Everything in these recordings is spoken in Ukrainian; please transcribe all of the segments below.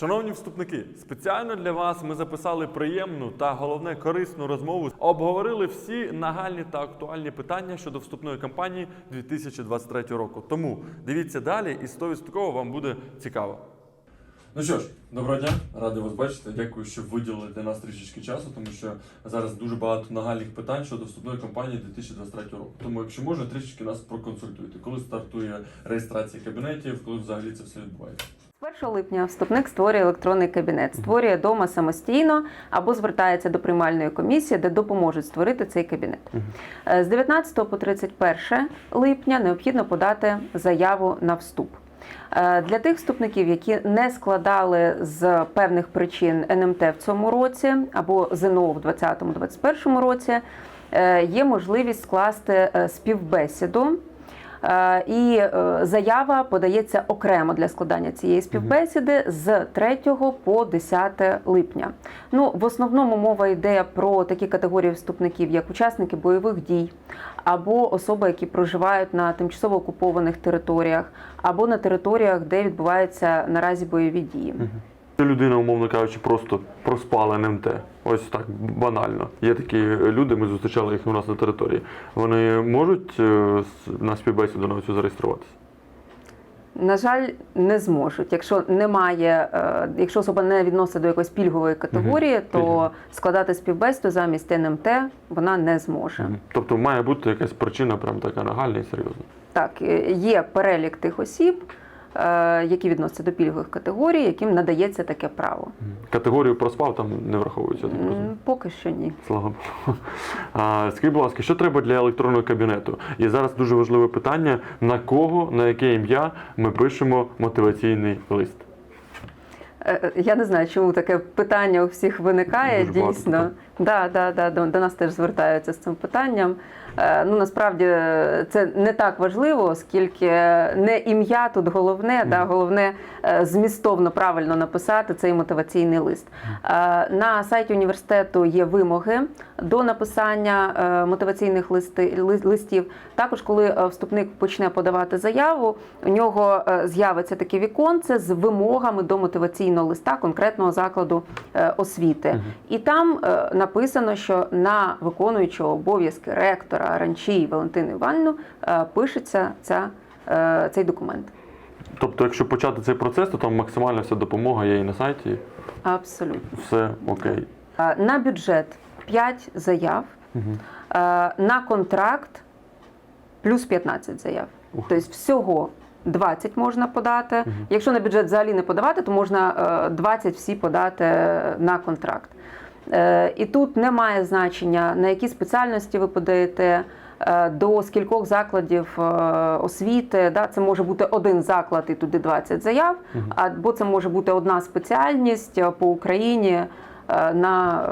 Шановні вступники, спеціально для вас ми записали приємну та головне корисну розмову. Обговорили всі нагальні та актуальні питання щодо вступної кампанії 2023 року. Тому дивіться далі, і 100% вам буде цікаво. Ну що ж, доброго дня, радий вас бачити. Дякую, що виділили для нас трішечки часу, тому що зараз дуже багато нагальних питань щодо вступної кампанії 2023 року. Тому, якщо можна, трішечки нас проконсультуйте, коли стартує реєстрація кабінетів, коли взагалі це все відбувається. З 1 липня вступник створює електронний кабінет, створює дома самостійно або звертається до приймальної комісії, де допоможуть створити цей кабінет. Е, З 19 по 31 липня необхідно подати заяву на вступ. Е, Для тих вступників, які не складали з певних причин НМТ в цьому році або ЗНО в 2020-2021 році, е, є можливість скласти співбесіду. Е, І е, заява подається окремо для складання цієї співбесіди з 3 по 10 липня. Ну, в основному мова йде про такі категорії вступників, як учасники бойових дій, або особи, які проживають на тимчасово окупованих територіях, або на територіях, де відбуваються наразі бойові дії. Це людина, умовно кажучи, просто проспала НМТ. Ось так банально. Є такі люди, ми зустрічали їх у нас на території. Вони можуть е, на співбесіду на цю зареєструватися? На жаль, не зможуть. Якщо немає, е, якщо особа не відносить до якоїсь пільгової категорії, то складати співбесіду замість НМТ вона не зможе. Мгм. Тобто має бути якась причина, прям така нагальна і серйозна. Так, е, є перелік тих осіб, які відносяться до пільгових категорій, яким надається таке право. Категорію проспав там не враховується, так Поки що ні. Слава Богу. А, скажіть, будь ласка, що треба для електронного кабінету? І зараз дуже важливе питання: на кого, на яке ім'я ми пишемо мотиваційний лист? Е, е, Я не знаю, чому таке питання у всіх виникає. Дуже Дійсно, питань. Да, да, да, до, до нас теж звертаються з цим питанням. Е, Ну насправді е, це не так важливо, оскільки не ім'я тут головне, да, головне е, змістовно правильно написати цей мотиваційний лист. Е, На сайті університету є вимоги до написання е, мотиваційних листи, ли- листів. Також, коли е, вступник почне подавати заяву, у нього е, з'явиться таке віконце з вимогами до мотиваційного листа конкретного закладу е, освіти. І там е, написано, що на виконуючого обов'язки ректора Ранчі Валентину Іванівну е, пишеться ця, е, цей документ. Тобто, якщо почати цей процес, то там максимальна вся допомога є і на сайті. Абсолютно. Все окей. Е, На бюджет 5 заяв, Угу. на контракт плюс 15 заяв. Ух. Тобто всього 20 можна подати. Якщо на бюджет взагалі не подавати, то можна е, 20 всі подати на контракт. Е, І тут немає значення, на які спеціальності ви подаєте. е, До скількох закладів е, освіти, да, це може бути один заклад і туди 20 заяв, або це може бути одна спеціальність по Україні на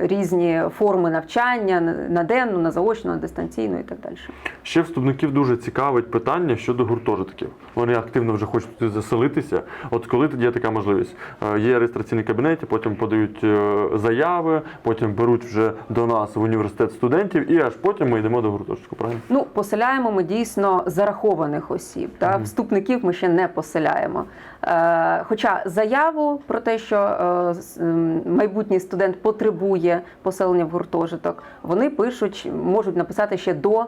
е, різні форми навчання, на- денну, на заочну, на дистанційну і так далі. Ще вступників дуже цікавить питання щодо гуртожитків. Вони активно вже хочуть туди заселитися. От коли тоді є така можливість? Е, Є реєстраційні кабінети, потім подають е, заяви, потім беруть вже до нас в університет студентів, і аж потім ми йдемо до гуртожитку. Правильно? Ну, поселяємо ми дійсно зарахованих осіб. Та? Вступників ми ще не поселяємо. Е, хоча заяву про те, що е, с- м, майбутній студент потребує поселення в гуртожиток, вони пишуть, можуть написати ще до е,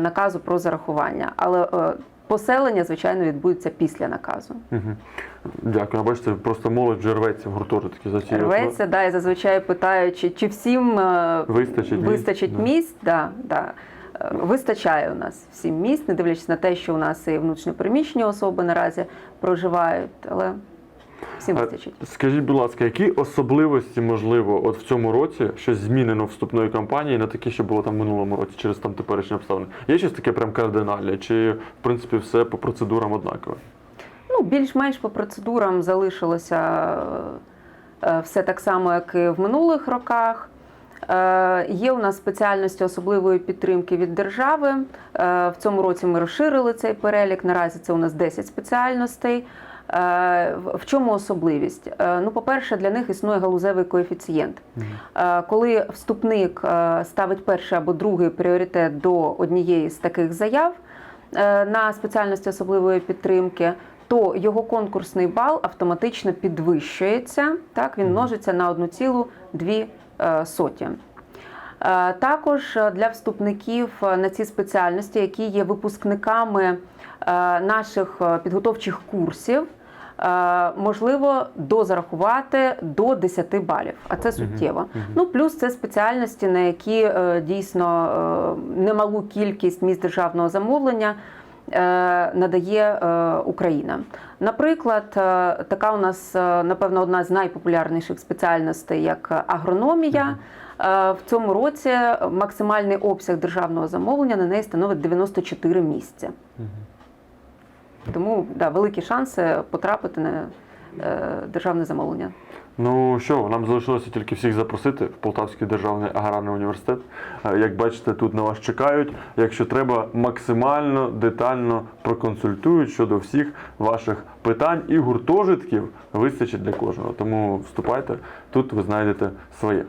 наказу про зарахування. Але е, поселення, звичайно, відбудеться після наказу. Угу. Дякую. Бачите, просто молодь вже рветься в гуртожитки за ці Рветься, да, і зазвичай питають, чи, чи всім е, Вистачить місць? вистачить місць. Да, да. Вистачає у нас всім місць, не дивлячись на те, що у нас і внутрішньопереміщені особи наразі проживають, але всім вистачить. Скажіть, будь ласка, які особливості можливо от в цьому році щось змінено вступної кампанії на таке, що було там в минулому році через там теперішні обставини? Є щось таке прям кардинальне? Чи в принципі все по процедурам однаково? Ну, більш-менш по процедурам залишилося е, е, все так само, як і в минулих роках. Е, Є у нас спеціальності особливої підтримки від держави. В цьому році ми розширили цей перелік. Наразі це у нас 10 спеціальностей. Е, в- чому особливість? Е, Ну, по-перше, для них існує галузевий коефіцієнт. Е, Коли вступник ставить перший або другий пріоритет до однієї з таких заяв на спеціальності особливої підтримки, то його конкурсний бал автоматично підвищується. Так, він множиться на 1,2 е, соті. Також для вступників на ці спеціальності, які є випускниками наших підготовчих курсів, можливо дозарахувати до 10 балів, а це суттєво. Ну плюс це спеціальності, на які е, дійсно е, немалу кількість місць державного замовлення. е, Надає е, Україна. Наприклад, е, така у нас, е, напевно, одна з найпопулярніших спеціальностей, як агрономія. Е, В цьому році максимальний обсяг державного замовлення на неї становить 94 місця. Тому да, великі шанси потрапити на е, державне замовлення. Ну що, нам залишилося тільки всіх запросити в Полтавський державний аграрний університет. Е, Як бачите, тут на вас чекають. Якщо треба, максимально детально проконсультують щодо всіх ваших питань і гуртожитків вистачить для кожного. Тому вступайте, тут ви знайдете своє.